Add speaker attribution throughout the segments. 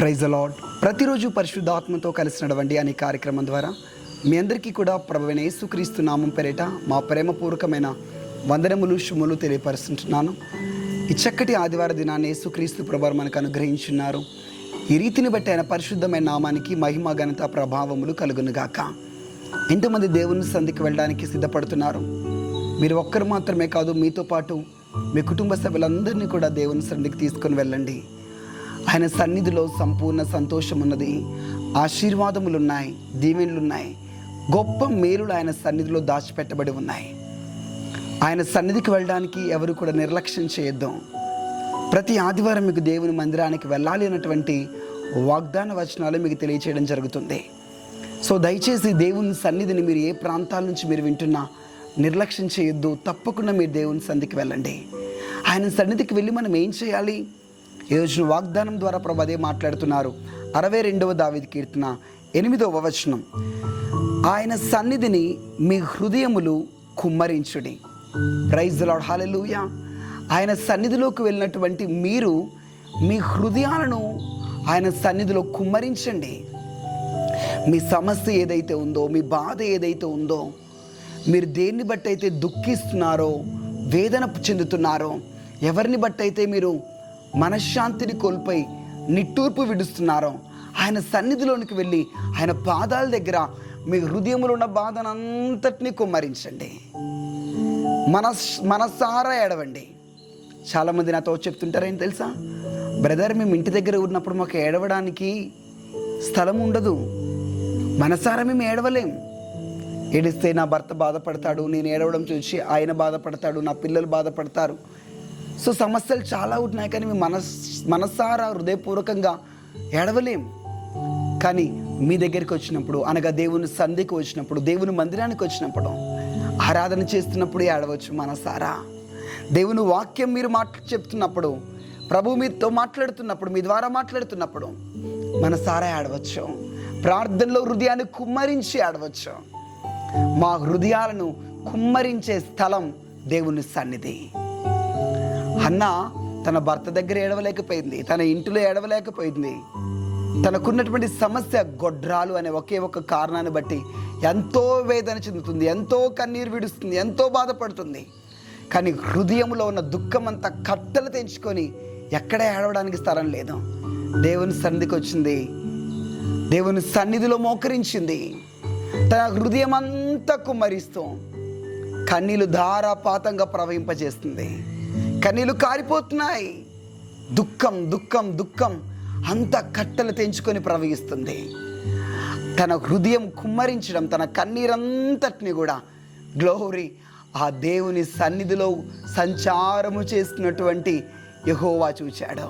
Speaker 1: Praise అలాడ్ ప్రతిరోజు పరిశుద్ధాత్మతో కలిసి నడవండి అనే కార్యక్రమం ద్వారా మీ అందరికీ కూడా ప్రభువైన యేసుక్రీస్తు నామం పేరిట మా ప్రేమపూర్వకమైన వందనములు శుములు తెలియపరుస్తుంటున్నాను. ఈ చక్కటి ఆదివార దినాన్ని యేసుక్రీస్తు ప్రభు మనకు అనుగ్రహించున్నారు. ఈ రీతిని బట్టి ఆయన పరిశుద్ధమైన నామానికి మహిమ ఘనత ప్రభావములు కలుగునుగాక ఎంతమంది దేవుని సంధికి వెళ్ళడానికి సిద్ధపడుతున్నారు. మీరు ఒక్కరు మాత్రమే కాదు మీతో పాటు మీ కుటుంబ సభ్యులందరినీ కూడా దేవుని సంధికి తీసుకొని వెళ్ళండి. ఆయన సన్నిధిలో సంపూర్ణ సంతోషం ఉన్నది ఆశీర్వాదములు ఉన్నాయి దీవెనలు ఉన్నాయి గొప్ప మేలులు ఆయన సన్నిధిలో దాచిపెట్టబడి ఉన్నాయి. ఆయన సన్నిధికి వెళ్ళడానికి ఎవరు కూడా నిర్లక్ష్యం చేయొద్దాం. ప్రతి ఆదివారం మీకు దేవుని మందిరానికి వెళ్ళాలి అన్నటువంటి వాగ్దాన వచనాలు మీకు తెలియచేయడం జరుగుతుంది. సో దయచేసి దేవుని సన్నిధిని మీరు ఏ ప్రాంతాల నుంచి మీరు వింటున్నా నిర్లక్ష్యం చేయొద్దు. తప్పకుండా మీరు దేవుని సన్నిధికి వెళ్ళండి. ఆయన సన్నిధికి వెళ్ళి మనం ఏం చేయాలి? ఈరోజు వాగ్దానం ద్వారా ప్రభు అదే మాట్లాడుతున్నారు. అరవై రెండవ దావిది కీర్తన ఎనిమిదవ వచనం. ఆయన సన్నిధిని మీ హృదయములు కుమ్మరించుడి. ప్రైజ్ లాడ్ హాలెలూయా ఆయన సన్నిధిలోకి వెళ్ళినటువంటి మీరు మీ హృదయాలను ఆయన సన్నిధిలో కుమ్మరించండి. మీ సమస్య ఏదైతే ఉందో మీ బాధ ఏదైతే ఉందో మీరు దేన్ని బట్టి అయితే దుఃఖిస్తున్నారో వేదన చెందుతున్నారో ఎవరిని బట్టి అయితే మీరు మనశ్శాంతిని కోల్పోయి నిట్టూర్పు విడుస్తున్నారో. ఆయన సన్నిధిలోనికి వెళ్ళి ఆయన పాదాల దగ్గర మీ హృదయంలో ఉన్న బాధనంతటినీ కుమ్మరించండి. మనస్ మనసారా ఏడవండి. చాలామంది నాతో చెప్తుంటారేం తెలుసా? బ్రదర్ మేము ఇంటి దగ్గర ఉన్నప్పుడు మాకు ఏడవడానికి స్థలం ఉండదు. మనసారా మేము ఏడవలేం. ఏడిస్తే నా భర్త బాధపడతాడు నేను ఏడవడం చూసి ఆయన బాధపడతాడు నా పిల్లలు బాధపడతారు. సో సమస్యలు చాలా ఉంటున్నాయి కానీ మేము మనస్ మనసారా హృదయపూర్వకంగా ఏడవలేం. కానీ మీ దగ్గరికి వచ్చినప్పుడు అనగా దేవుని సంధికి వచ్చినప్పుడు దేవుని మందిరానికి వచ్చినప్పుడు ఆరాధన చేస్తున్నప్పుడు ఏడవచ్చు మనసారా దేవుని వాక్యం మీరు మాట్లా చెప్తున్నప్పుడు ప్రభు మీతో మాట్లాడుతున్నప్పుడు మీ ద్వారా మాట్లాడుతున్నప్పుడు మనసారా ఆడవచ్చు ప్రార్థనలో హృదయాన్ని కుమ్మరించి ఆడవచ్చు మా హృదయాలను కుమ్మరించే స్థలం దేవుని సన్నిధి. అన్న తన భర్త దగ్గర ఏడవలేకపోయింది తన ఇంటిలో ఏడవలేకపోయింది. తనకున్నటువంటి సమస్య గొడ్రాలు అనే ఒకే ఒక కారణాన్ని బట్టి ఎంతో వేదన చెందుతుంది ఎంతో కన్నీరు విడుస్తుంది ఎంతో బాధపడుతుంది. కానీ హృదయంలో ఉన్న దుఃఖం అంతా కట్టలు తెంచుకొని ఎక్కడ ఏడవడానికి స్థలం లేదు. దేవుని సన్నిధికి వచ్చింది. దేవుని సన్నిధిలో మోకరించింది. తన హృదయం అంతా కుమ్మరిస్తూ కన్నీలు ధారాపాతంగా ప్రవహింపజేస్తుంది. కన్నీళ్ళు కారిపోతున్నాయి. దుఃఖం దుఃఖం దుఃఖం అంత కట్టలు తెంచుకొని ప్రవహిస్తుంది. తన హృదయం కుమ్మరించడం తన కన్నీరంతటిని కూడా గ్లోరీ ఆ దేవుని సన్నిధిలో సంచారము చేస్తున్నటువంటి యహోవా చూచాడు.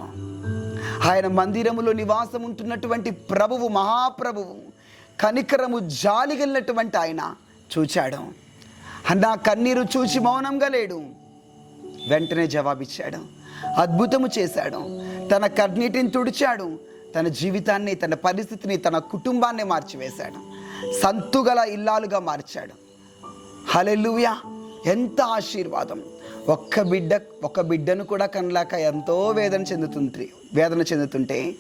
Speaker 1: ఆయన మందిరములో నివాసం ఉంటున్నటువంటి ప్రభువు మహాప్రభువు కనికరము జాలిగలినటువంటి ఆయన చూచాడు. నా కన్నీరు చూచి మౌనంగా లేడు. వెంటనే జవాబిచ్చాడు. అద్భుతము చేశాడు. తన కన్నీటిని తుడిచాడు. తన జీవితాన్ని తన పరిస్థితిని తన కుటుంబాన్ని మార్చివేశాడు. సంతుగల ఇల్లాలుగా మార్చాడు. హలెలుయా ఎంత ఆశీర్వాదం! ఒక్క బిడ్డ ఒక బిడ్డను కూడా కనలేక ఎంతో వేదన చెందుతుంటే వేదన చెందుతుంటే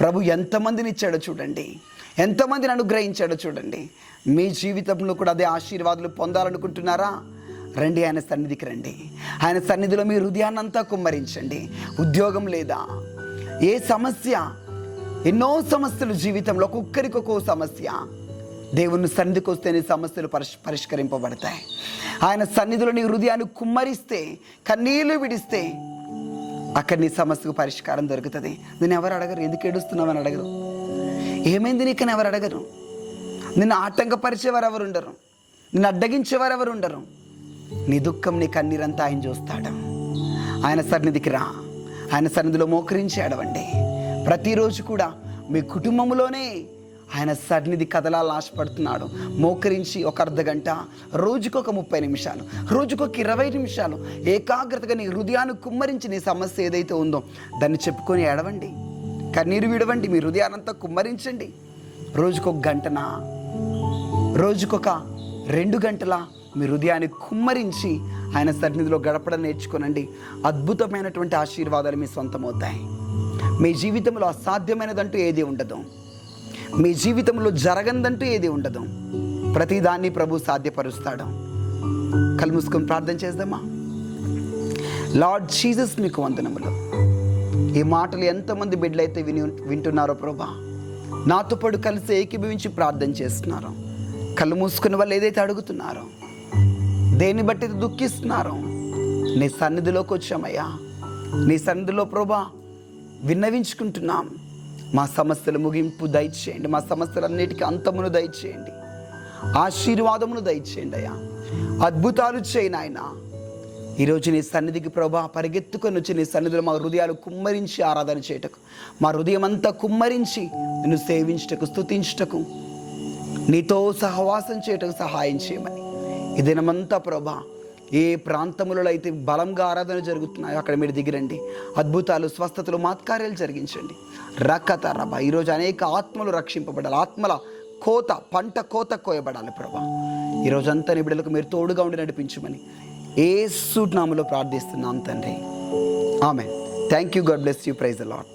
Speaker 1: ప్రభు ఎంతమందిని ఇచ్చాడో చూడండి. ఎంతమందిని అనుగ్రహించాడో చూడండి. మీ జీవితంలో కూడా అదే ఆశీర్వాదాలు పొందాలనుకుంటున్నారా? రండి ఆయన సన్నిధికి రండి. ఆయన సన్నిధిలో మీ హృదయాన్నంతా కుమ్మరించండి. ఉద్యోగం లేదా ఏ సమస్య ఎన్నో సమస్యలు జీవితంలో ఒక్కొక్కరికొక్కో సమస్య. దేవుని సన్నిధికి వస్తేనే సమస్యలు పరిష్ పరిష్కరింపబడతాయి. ఆయన సన్నిధిలో నీ హృదయాన్ని కుమ్మరిస్తే కన్నీళ్ళు విడిస్తే అక్కడ నీ సమస్యకు పరిష్కారం దొరుకుతుంది. నేను ఎవరు అడగరు? ఎందుకు ఏడుస్తున్నావని అడగరు. ఏమైంది నీకని ఎవరు అడగరు? నిన్ను ఆటంకపరిచేవారు ఎవరు ఉండరు? నిన్ను అడ్డగించేవారు ఎవరు ఉండరు? నీ దుఃఖం నీ కన్నీరంతా ఆయన చూస్తాడు. ఆయన సన్నిధికి రా. ఆయన సన్నిధిలో మోకరించి అడవండి ప్రతిరోజు కూడా మీ కుటుంబంలోనే ఆయన సన్నిధి కదలాలని ఆశపడుతున్నాడు. మోకరించి ఒక అర్ధ గంట రోజుకొక ముప్పై నిమిషాలు రోజుకొక ఇరవై నిమిషాలు ఏకాగ్రతగా నీ హృదయాన్ని కుమ్మరించి నీ సమస్య ఏదైతే ఉందో దాన్ని చెప్పుకొని ఏడవండి. కన్నీరు విడవండి మీ హృదయానంతా కుమ్మరించండి. రోజుకొక గంటన? రోజుకొక రెండు గంటల? మీ హృదయాన్ని కుమ్మరించి ఆయన సన్నిధిలో గడపడం నేర్చుకోనండి. అద్భుతమైనటువంటి ఆశీర్వాదాలు మీ సొంతమవుతాయి. మీ జీవితంలో అసాధ్యమైనదంటూ ఏది ఉండదు. మీ జీవితంలో జరగందంటూ ఏది ఉండదు. ప్రతిదాన్ని ప్రభు సాధ్యపరుస్తాడు. కలుముసుకొని ప్రార్థన చేద్దామా? లార్డ్ జీసస్ మీకు వందనములు. ఈ మాటలు ఎంతమంది బిడ్డలైతే విని వింటున్నారో ప్రభా నాతో పాటు కలిసి ఏకీభవించి ప్రార్థన చేస్తున్నారో. కళ్ళు మూసుకుని వాళ్ళు ఏదైతే అడుగుతున్నారో దేన్ని బట్టి దుఃఖిస్తున్నారు? నీ సన్నిధిలోకి వచ్చామయ్యా. నీ సన్నిధిలో ప్రభా విన్నవించుకుంటున్నాం. మా సమస్యల ముగింపు దయచేయండి. మా సమస్యలన్నిటికీ అంతమును దయచేయండి. ఆశీర్వాదమును దయచేయండి అయ్యా. అద్భుతాలు చేయను ఆయన ఈరోజు నీ సన్నిధికి ప్రభా పరిగెత్తుకొని వచ్చి నీ సన్నిధిలో మా హృదయాలు కుమ్మరించి ఆరాధన చేయటకు మా హృదయం అంతా కుమ్మరించి నిన్ను సేవించటకు స్థుతించటకు నీతో సహవాసం చేయటకు సహాయం చేయమని. ఈ దినమంతా ప్రభా ఏ ప్రాంతములలో అయితే బలంగా ఆరాధన జరుగుతున్నాయో అక్కడ మీరు దిగిరండి. అద్భుతాలు స్వస్థతలు మాత్కార్యాలు జరిగించండి. రకత రభ ఈరోజు అనేక ఆత్మలు రక్షింపబడాలి. ఆత్మల కోత పంట కోత కోయబడాలి ప్రభా. ఈరోజు అంతా నీ బిడ్డలకు మీరు తోడుగా ఉండి నడిపించమని ఏ నామలో ప్రార్థిస్తున్నాం తండ్రి. ఆమె thank you God bless you praise lord